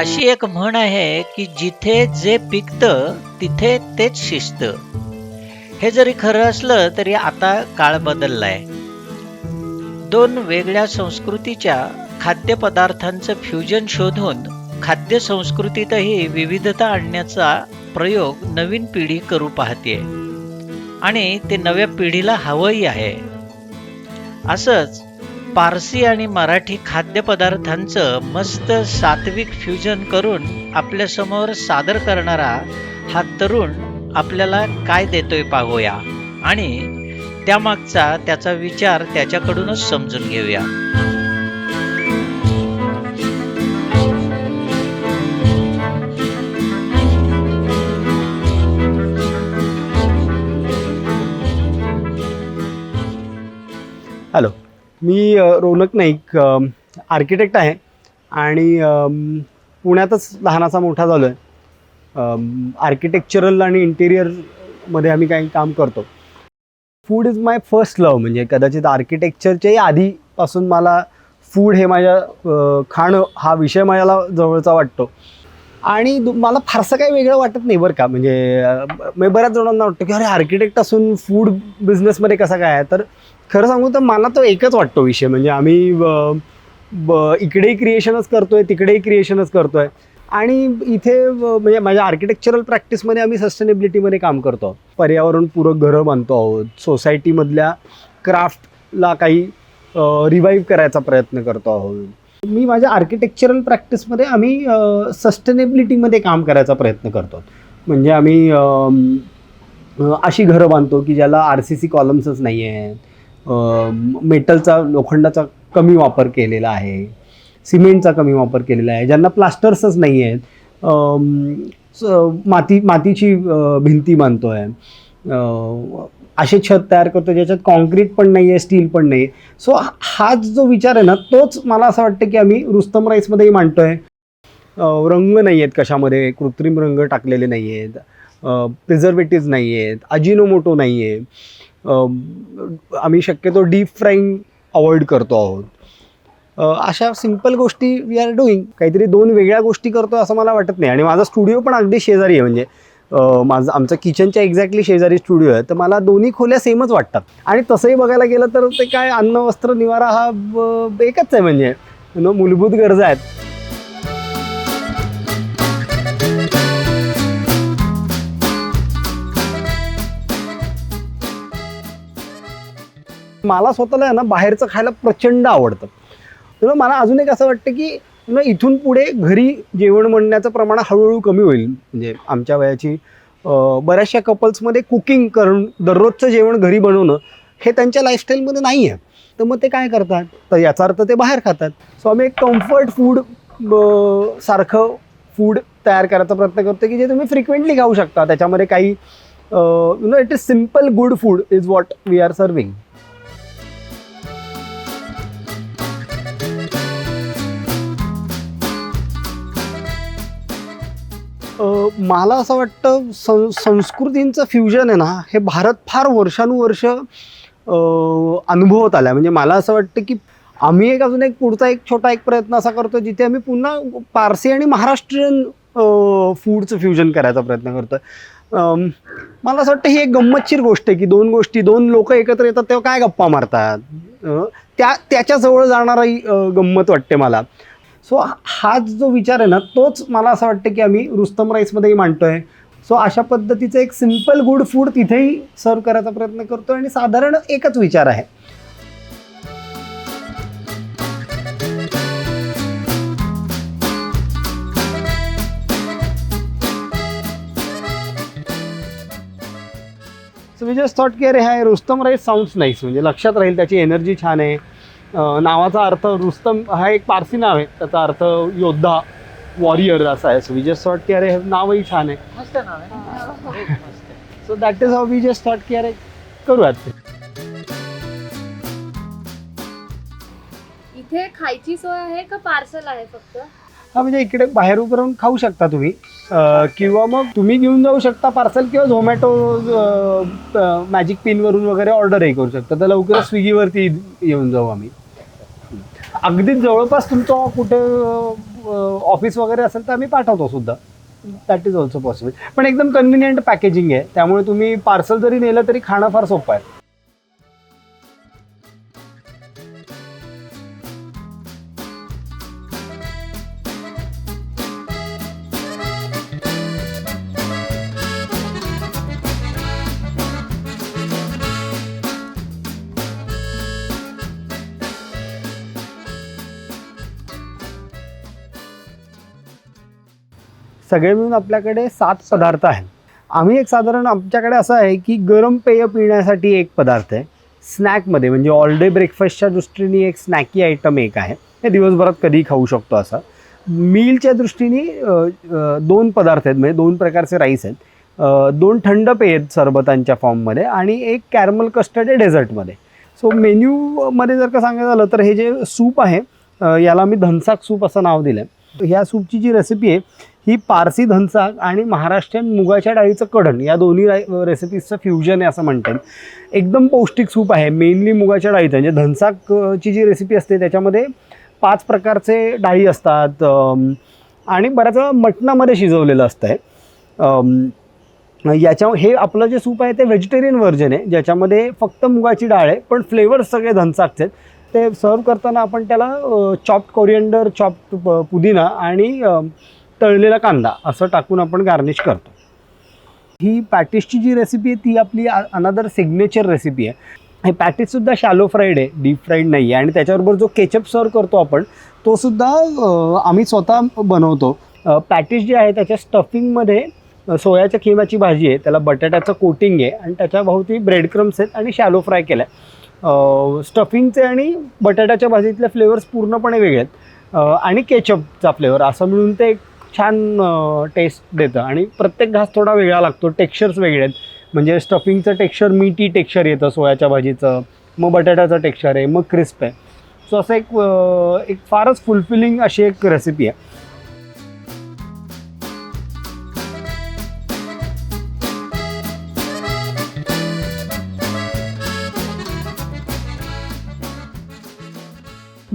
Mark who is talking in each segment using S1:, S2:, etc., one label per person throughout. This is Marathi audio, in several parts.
S1: अशी एक म्हण आहे की जिथे जे पिकतं तिथे तेच शिस्त हे जरी खरं असलं तरी आता काळ बदललाय. दोन वेगळ्या संस्कृतीच्या खाद्यपदार्थांचं फ्युजन शोधून खाद्य संस्कृतीतही विविधता आणण्याचा प्रयोग नवीन पिढी करू पाहते आणि ते नव्या पिढीला हवंही आहे. असंच पारसी आणि मराठी खाद्यपदार्थांचं मस्त सात्विक फ्युजन करून आपल्यासमोर सादर करणारा हा तरुण आपल्याला काय देतोय पाहूया. आणि त्यामागचा त्याचा विचार त्याच्याकडूनच समजून घेऊया.
S2: हॅलो. मी रोनक नाईक आर्किटेक्ट आहे आणि पुण्यातच लहानाचा मोठा झालो आहे आर्किटेक्चरल आणि इंटेरियरमध्ये आम्ही काही काम करतो. Food is my first love म्हणजे कदाचित आर्किटेक्चरच्याही आधीपासून मला फूड हे माझ्या खाणं हा विषय मला जवळचा वाटतो. आणि दु- मला फारसं काही वेगळं वाटत नाही बरं का. म्हणजे मी बऱ्याच जणांना वाटतं की अरे आर्किटेक्ट असून फूड बिझनेसमध्ये कसा काय आहे? तर खरं सांगू तर मला तो एकच वाटतो विषय म्हणजे आम्ही ब- इकडेही क्रिएशनच करतोय तिकडेही क्रिएशनच करतोय. आणि इथे म्हणजे माझ्या आर्किटेक्चरल प्रॅक्टिसमध्ये आम्ही सस्टेनेबिलिटीमध्ये काम करतो पर्यावरणपूरक घरं बांधतो आहोत. सोसायटीमधल्या क्राफ्टला काही रिवाईव्ह करायचा प्रयत्न करतो आहोत. मी माझ्या आर्किटेक्चरल प्रॅक्टिसमध्ये आम्ही सस्टेनेबिलिटीमध्ये काम करायचा प्रयत्न करतो म्हणजे आम्ही अशी घरं बांधतो की ज्याला आर सी सी कॉलम्सच नाही आहेत मेटलचा लोखंडाचा कमी वापर केलेला आहे. सिमेंटचा कमी वापर केलेला आहे. ज्यांना प्लास्टर्सच नाही आहेत स- माती मातीची भिंती बांधतो आहे असे छत तयार करतो ज्याच्यात कॉन्क्रीट पण नाही आहे स्टील पण नाही आहे सो हाच जो विचार आहे ना तोच मला असं वाटतं की आम्ही रुस्तम राईसमध्येही मांडतो आहे रंग नाही आहेत कशामध्ये कृत्रिम रंग टाकलेले नाही आहेत प्रिझर्वेटिव्ह नाही आहेत अजिनोमोटो नाही आहे आम्ही शक्यतो डीप फ्राईंग अवॉइड करतो आहोत. अशा सिंपल गोष्टी वी आर डुईंग काहीतरी दोन वेगळ्या गोष्टी करतो असं मला वाटत नाही. आणि माझा स्टुडिओ पण अगदी शेजारी आहे. म्हणजे माझं आमचं किचनच्या एक्झॅक्टली शेजारी स्टुडिओ आहे. तर मला दोन्ही खोल्या सेमच वाटतात. आणि तसंही बघायला गेलं तर ते काय अन्न वस्त्र निवारा हा ब- एकच आहे. म्हणजे मूलभूत गरजा आहेत. मला स्वतःला आहे ना बाहेरचं खायला प्रचंड आवडतं. तर मला अजून एक असं वाटतं की ना इथून पुढे घरी जेवण म्हणण्याचं प्रमाण हळूहळू कमी होईल. म्हणजे आमच्या वयाची बऱ्याचशा कपल्समध्ये कुकिंग करून दररोजचं जेवण घरी बनवणं हे त्यांच्या लाईफस्टाईलमध्ये नाही आहे. तर मग ते काय करतात? तर याचा अर्थ ते बाहेर खातात. सो आम्ही एक कम्फर्ट फूड सारखं फूड तयार करायचा प्रयत्न करतो की जे तुम्ही फ्रिक्वेंटली खाऊ शकता. त्याच्यामध्ये काही you know it is simple good food is what we are serving मला असं वाटतं सं संस्कृतींचं फ्युजन आहे ना हे भारत फार वर्षानुवर्ष अनुभवत आलं आहे म्हणजे मला असं वाटतं की आम्ही एक अजून एक पुढचा एक छोटा एक प्रयत्न असा करतो जिथे आम्ही पुन्हा पारसी आणि महाराष्ट्रीयन फूडचं फ्युजन करायचा प्रयत्न करतो मला असं वाटतं ही एक गंमतशीर गोष्ट आहे की दोन गोष्टी दोन लोक एकत्र येतात तेव्हा काय गप्पा मारतात? त्या त्याच्याजवळ जाणारा गंमत वाटते मला. सो हाच जो विचार आहे ना तोच मला असं वाटतं की आम्ही रुस्तम राईसमध्येही मांडतो आहे सो अशा पद्धतीचं एक सिंपल गुड फूड तिथेही सर्व करायचा प्रयत्न करतो आणि साधारण एकच विचार आहे. सो वी जस्ट थॉट की अरे हा रुस्तम राईस साऊंड्स नाईस म्हणजे लक्षात राहील त्याची एनर्जी छान आहे. नावाचा अर्थ रुस्तम हा एक पारसी नाव आहे. त्याचा अर्थ योद्धा वॉरियर असा आहे. सो वी जस्ट थॉट की अरे हे नावही छान आहे.
S1: मस्त नाव आहे. मस्त.
S2: So that is how we just thought की अरे करूयात. ते
S3: इथे खायची सोय आहे का पार्सल आहे फक्त?
S2: हा म्हणजे इकडे बाहेर उभं राहून खाऊ शकता तुम्ही. किंवा मग तुम्ही घेऊन जाऊ शकता पार्सल किंवा झोमॅटो मॅजिक पिनवरून वगैरे ऑर्डरही करू शकता. तर लवकरच स्विगीवरती येऊन जाऊ आम्ही. अगदी जवळपास तुमचं कुठे ऑफिस वगैरे असेल तर आम्ही पाठवतो सुद्धा. दॅट इज ऑल्सो पॉसिबल पण एकदम कन्व्हिनियंट पॅकेजिंग आहे. त्यामुळे तुम्ही पार्सल जरी नेलं तरी खाणं फार सोपं आहे. सगळे मिळून आपल्याकडे सात पदार्थ आहेत. आम्ही एक साधारण आमच्याकडे असं आहे की गरम पेय पिण्यासाठी एक पदार्थ आहे. स्नॅकमध्ये म्हणजे ऑल डे ब्रेकफास्टच्या दृष्टीने एक स्नॅकी आयटम एक आहे. हे दिवसभरात कधी खाऊ शकतो असा. मीलच्या दृष्टीने दोन पदार्थ आहेत म्हणजे दोन प्रकारचे राईस आहेत. दोन थंड पेय आहेत सरबतांच्या फॉर्ममध्ये आणि एक कॅरमल कस्टर्ड आहे डेझर्टमध्ये. सो मेन्यूमध्ये जर का सांगायचं झालं तर हे जे सूप आहे याला मी धनसाक सूप असं नाव दिलं आहे ह्या सूपची जी रेसिपी आहे ही पारसी धनसाक आणि महाराष्ट्रीयन मुगाच्या डाळीचं कढण या दोन्ही राय रेसिपीजचं फ्युजन आहे असं म्हणतात एकदम पौष्टिक सूप आहे मेनली मुगाच्या डाळीचं म्हणजे धनसाकची जी रेसिपी असते त्याच्यामध्ये पाच प्रकारचे डाळी असतात आणि बऱ्याच वेळा मटणामध्ये शिजवलेलं असतं आहे याच्या हे आपलं जे सूप आहे ते व्हेजिटेरियन व्हर्जन आहे ज्याच्यामध्ये फक्त मुगाची डाळ आहे पण फ्लेवर्स सगळे धनसाकचे आहेत. ते सर्व करताना आपण त्याला चॉप्ड कोरिएंडर चॉप्ड पुदिना आणि तळलेला कांदा असं टाकून आपण गार्निश करतो. ही पॅटिसची जी रेसिपी आहे ती आपली अनदर सिग्नेचर रेसिपी आहे. हे पॅटिससुद्धा शॅलो फ्राईड आहे डीप फ्राईड नाही आहे आणि त्याच्याबरोबर जो केचप सर्व करतो आपण तोसुद्धा आम्ही स्वतः बनवतो. पॅटिस जे आहे त्याच्या स्टफिंगमध्ये सोयाच्या खिमाची भाजी आहे त्याला बटाट्याचं कोटिंग आहे आणि त्याच्या भोवती ब्रेड क्रम्स आहेत आणि शॅलो फ्राय केला आहे स्टफिंगचे आणि बटाट्याच्या भाजीतले फ्लेवर्स पूर्णपणे वेगळे आहेत. आणि केचपचा फ्लेवर असं मिळून ते एक छान टेस्ट देतं. आणि प्रत्येक घास थोडा वेगळा लागतो. टेक्स्चर्स वेगळे आहेत. म्हणजे स्टफिंगचं टेक्स्चर मीठी टेक्स्चर येतं सोयाच्या भाजीचं. मग बटाट्याचं टेक्स्चर आहे. मग क्रिस्प आहे. सो असं एक एक फारच फुलफिलिंग अशी एक रेसिपी आहे.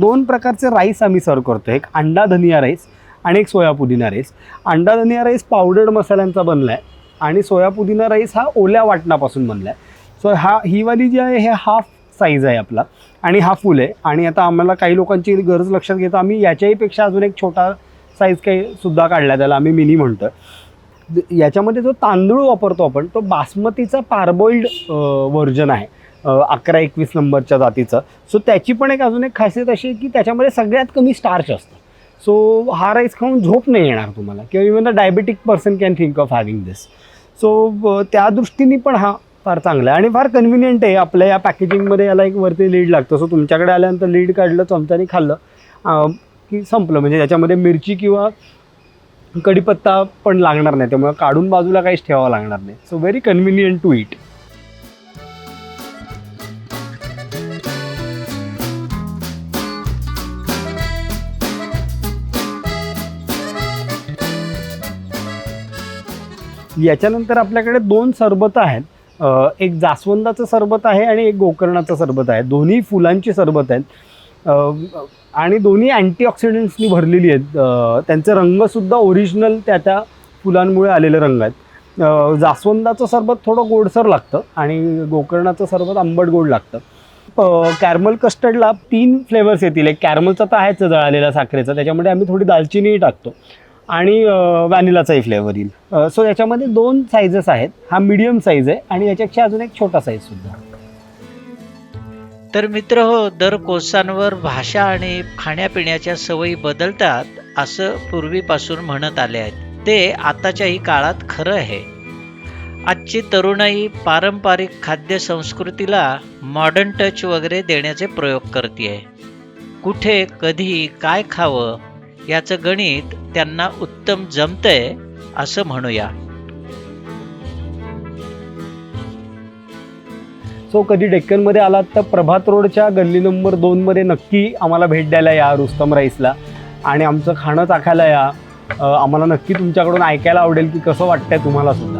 S2: दोन प्रकारचे राईस आम्ही सर्व करतो एक अंडा धनिया राईस आणि एक सोया पुदिना राईस. अंडा धनिया राईस पावडर्ड मसाल्यांचा बनला आहे आणि सोया पुदिना राईस हा ओल्या वाटणापासून बनला आहे सो हा ही वाली जी आहे हे हाफ साईज आहे आपला आणि हा फुल आहे. आणि आता आम्हाला काही लोकांची गरज लक्षात घेतो आम्ही याच्याहीपेक्षा अजून एक छोटा साईज काही सुद्धा काढला त्याला आम्ही मिनी म्हणतो याच्यामध्ये जो तांदूळ वापरतो आपण तो बासमतीचा पारबॉइल्ड व्हर्जन आहे. अकरा एकवीस नंबरच्या जातीचं. सो त्याची पण एक अजून एक खासियत अशी आहे की त्याच्यामध्ये सगळ्यात कमी स्टार्च असतं. सो हा राईस खाऊन झोप नाही येणार तुम्हाला. किंवा even a diabetic person can think of having this so त्या दृष्टीने पण हा फार चांगला आहे. आणि फार कन्व्हिनियंट आहे. आपल्या या पॅकेजिंगमध्ये याला एक वरती लीड लागतं. सो तुमच्याकडे आल्यानंतर लीड काढलं चमच्याने खाल्लं की संपलं. म्हणजे त्याच्यामध्ये मिरची किंवा कढीपत्ता पण लागणार नाही. त्यामुळे काढून बाजूला काहीच ठेवावं लागणार नाही. So very convenient to eat याच्यानंतर आपल्याकडे दोन सरबत आहेत. एक जास्वंदाचं सरबत आहे आणि एक गोकर्णाचं सरबत आहे. दोन्ही फुलांची सरबत आहेत. आणि दोन्ही अँटीऑक्सिडंट्सनी भरलेली आहेत. त्यांचे रंगसुद्धा ओरिजिनल त्या त्या फुलांमुळे आलेले रंग आहेत. जास्वंदाचं सरबत थोडं गोडसर लागतं आणि गोकर्णाचं सरबत आंबट गोड लागतं. कॅरमल कस्टर्डला तीन फ्लेवर्स येतील. एक कॅरमलचा तर आहेच जळालेला साखरेचा. त्याच्यामध्ये आम्ही थोडी दालचिनीही टाकतो. आणि व्हॅनिलाचाही फ्लेवर येईल. सो याच्यामध्ये दोन साईजेस आहेत. हा मीडियम साईज आहे आणि याच्यापेक्षा अजून एक छोटा साईज सुद्धा.
S1: तर मित्र हो दर कोसांवर भाषा आणि खाण्यापिण्याच्या सवयी बदलतात असं पूर्वीपासून म्हणत आले आहेत. ते आताच्याही काळात खरं आहे. आजची तरुणाई पारंपरिक खाद्य संस्कृतीला मॉडर्न टच वगैरे देण्याचे प्रयोग करते कुठे कधी काय खावं याचं गणित त्यांना उत्तम जमतंय असं म्हणूया.
S2: सो कधी डेक्कनमध्ये आलात तर प्रभात रोडच्या गल्ली नंबर दोनमध्ये नक्की आम्हाला भेट द्यायला या रुस्तम राईसला. आणि आमचं खाणं चाखायला या. आम्हाला नक्की तुमच्याकडून ऐकायला आवडेल की कसं वाटतंय तुम्हाला सुद्धा.